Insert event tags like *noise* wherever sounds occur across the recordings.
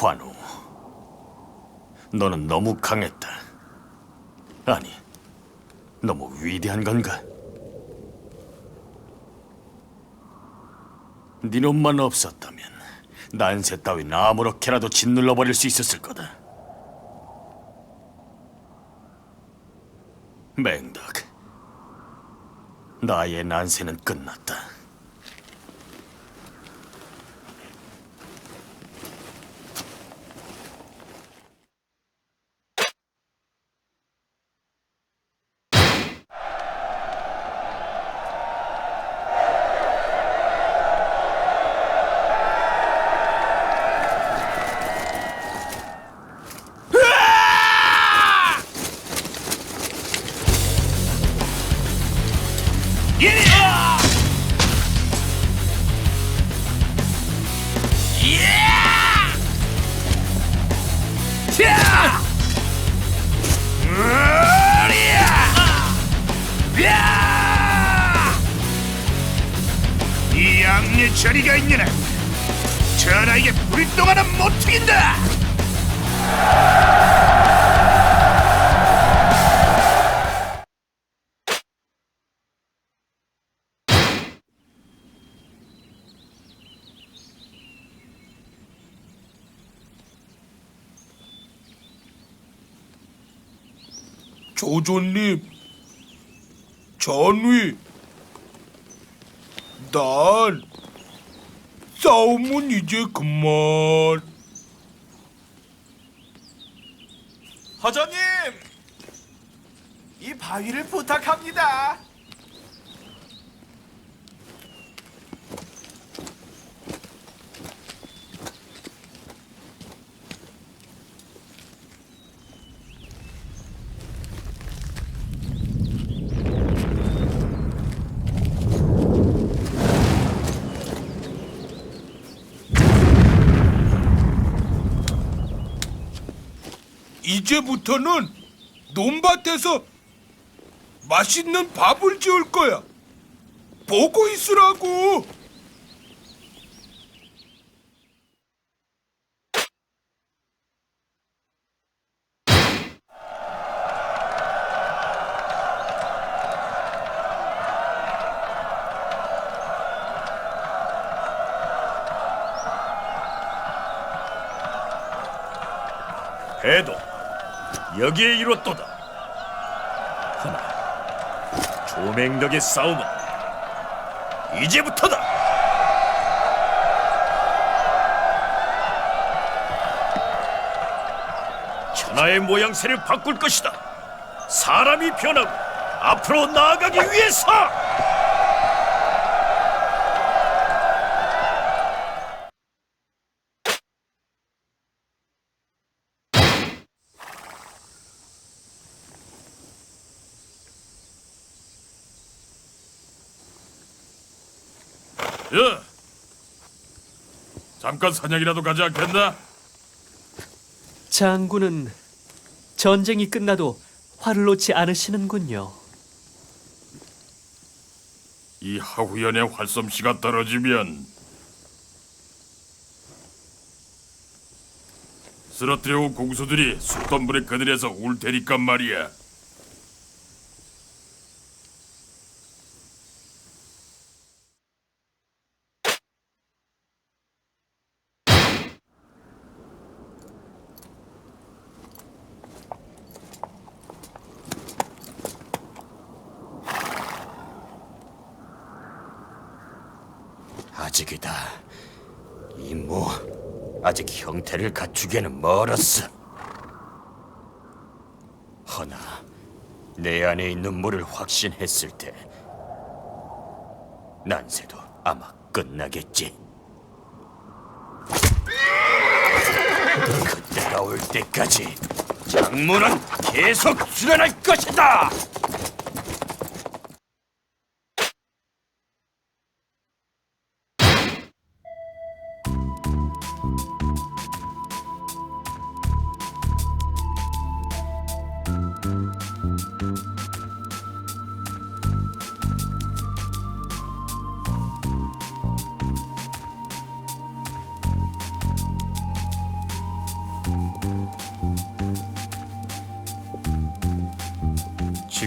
관우, 너는 너무 강했다. 아니, 너무 위대한 건가? 네 놈만 없었다면 난세 따윈 아무렇게라도 짓눌러 버릴 수 있었을 거다. 맹덕, 나의 난세는 끝났다. 조조님, 전위, 난 싸움은 이제 그만. 허전님, 이 바위를 부탁합니다. 이제부터는 논밭에서 맛있는 밥을 지을 거야. 보고 있으라고. 해도 여기에 이뤘도다. 하나, 조맹덕의 싸움은 이제부터다. 천하의 모양새를 바꿀 것이다. 사람이 변하고 앞으로 나아가기 위해서. 야, 잠깐 사냥이라도 가지 않겠나? 장군은 전쟁이 끝나도 화를 놓지 않으시는군요. 이 하후연의 활솜씨가 떨어지면 쓰러뜨려온 공수들이 sultan불에 그늘에서 울 테니까 말이야. 아직이다. 이모, 아직 형태를 갖추기에는 멀었어. 허나 내 안에 있는 물을 확신했을 때 난세도 아마 끝나겠지. 그때가 올 때까지 장문은 계속 수련할 것이다.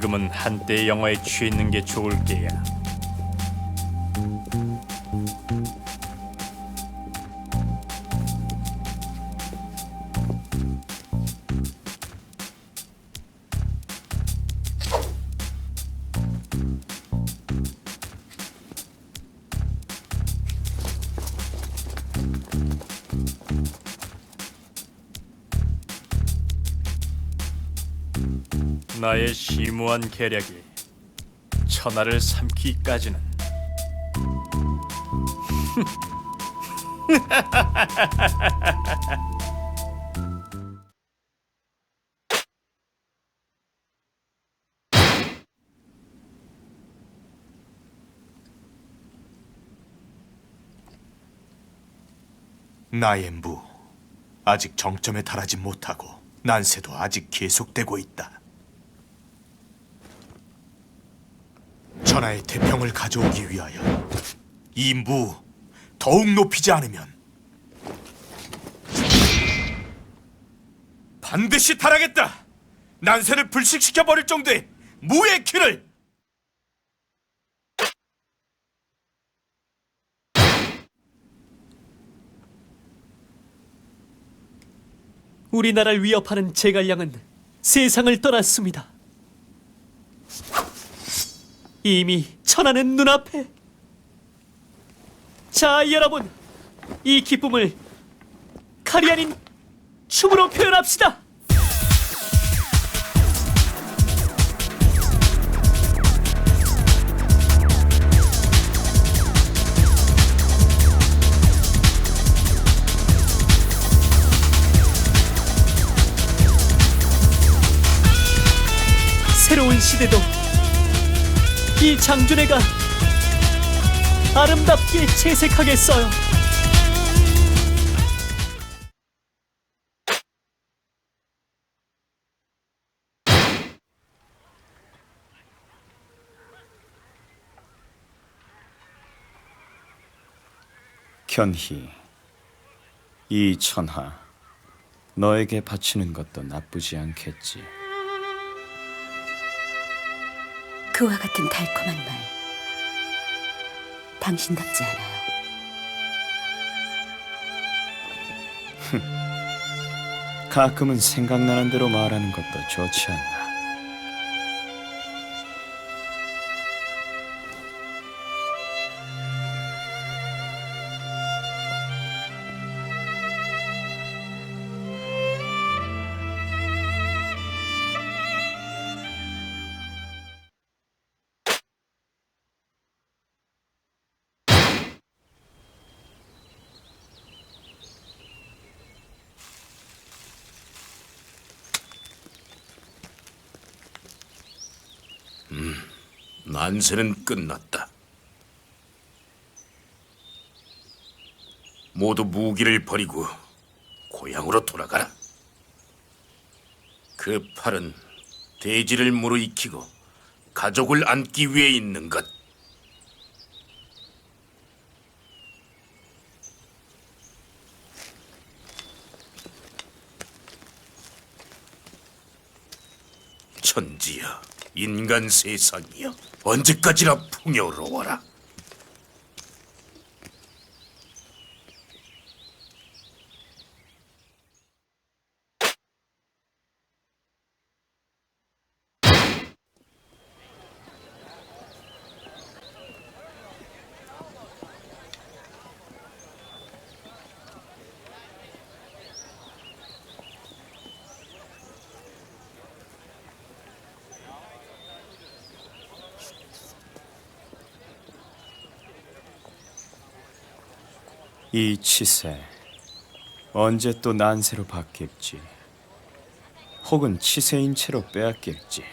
지금은 한때의 영화에 취해 있는 게 좋을 게야. 나의 심오한 계략이 천하를 삼키기까지는. *laughs* 나의 무 아직 정점에 달하지 못하고 난세도 아직 계속되고 있다. 천하의 태평을 가져오기 위하여 이 무 더욱 높이지 않으면 반드시 달하겠다. 난세를 불식시켜 버릴 정도의 무의 키를 우리나라를 위협하는 제갈량은 세상을 떠났습니다. 이미 천하는 눈앞에. 자, 여러분, 이 기쁨을 칼이 아닌 춤으로 표현합시다. 시대도 이 장준애가 아름답게 채색하겠어요. 견희, 이 천하, 너에게 바치는 것도 나쁘지 않겠지. 그와 같은 달콤한 말 당신답지 않아요. 가끔은 생각나는 대로 말하는 것도 좋지 않나. 난세는 끝났다. 모두 무기를 버리고 고향으로 돌아가라. 그 팔은 대지를 무르익히고 가족을 안기 위해 있는 것. 천지여, 인간 세상이여, 언제까지나 풍요로워라. 이 치세, 언제 또 난세로 바뀔지, 혹은 치세인 채로 빼앗길지.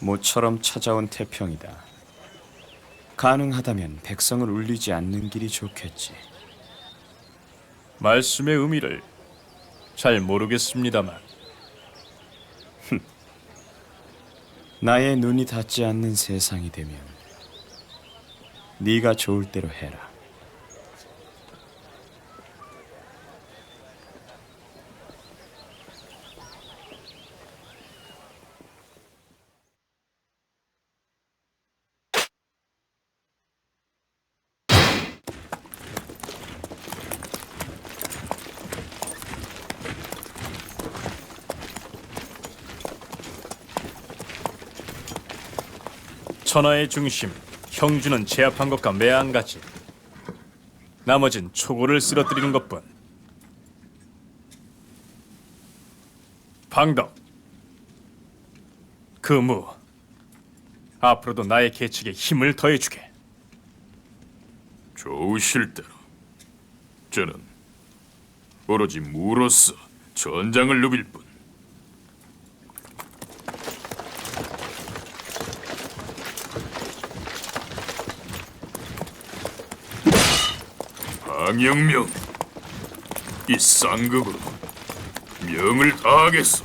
모처럼 찾아온 태평이다. 가능하다면 백성을 울리지 않는 길이 좋겠지. 말씀의 의미를 잘 모르겠습니다만 나의 눈이 닿지 않는 세상이 되면 네가 좋을 대로 해라. 천하의 중심 형주는 제압한 것과 매한가지. 나머진 초고를 쓰러뜨리는 것뿐. 방덕, 그무, 앞으로도 나의 계책에 힘을 더해주게. 좋으실 대로. 저는 오로지 무로서 전장을 누빌 뿐. 방영명, 이 쌍극으로 명을 다하겠소.